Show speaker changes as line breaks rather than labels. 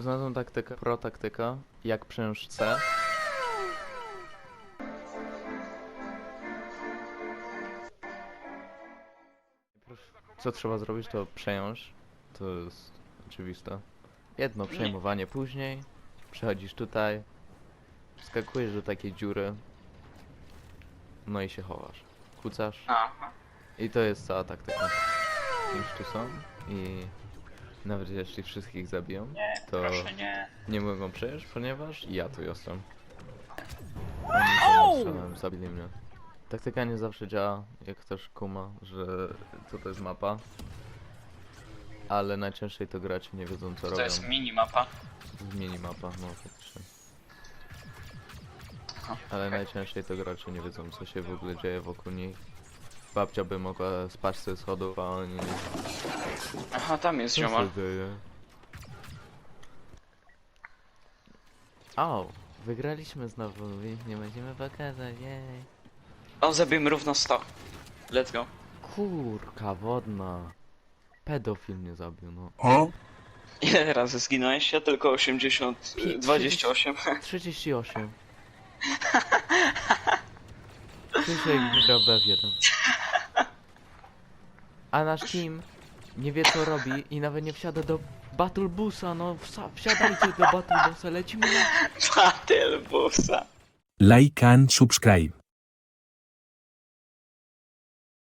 Znalazłem taktykę, pro taktyka, jak przejąć C. Co trzeba zrobić, to przejąć. To jest oczywiste. Jedno przejmowanie później. Przechodzisz tutaj. Skakujesz do takiej dziury. No i się chowasz. Kucasz.
Aha.
I to jest cała taktyka. Już tu są. I nawet jeśli wszystkich zabiją,
Nie,
to
proszę nie.
nie mogą przejść, ponieważ ja tu jestem. Oni zabili mnie. Taktyka nie zawsze działa, jak ktoś kuma, że to jest mapa. Ale najczęściej to gracze nie wiedzą co
To
robią.
jest minimapa.
Zmieni mapa, no faktycznie.
Aha,
Ale najczęściej to gracze nie wiedzą co się w ogóle dzieje wokół nich. Babcia by mogła spać ze schodów, a oni...
Aha, tam jest
Co
ziomal.
się dzieje? O, wygraliśmy znowu, więc nie będziemy pokazać, jej.
O, zabijmy równo 100. Let's go.
Kurka wodna. Pedofil mnie zabił, no.
Ile razy zginąłeś? Ja tylko 80...
Pi-
28.
38. Krzysiek wygrał BF1. A nasz team nie wie co robi i nawet nie wsiada do Battle Busa, no wsa- wsiadajcie do Battle Busa, lecimy na...
Battle busa.
Like and subscribe.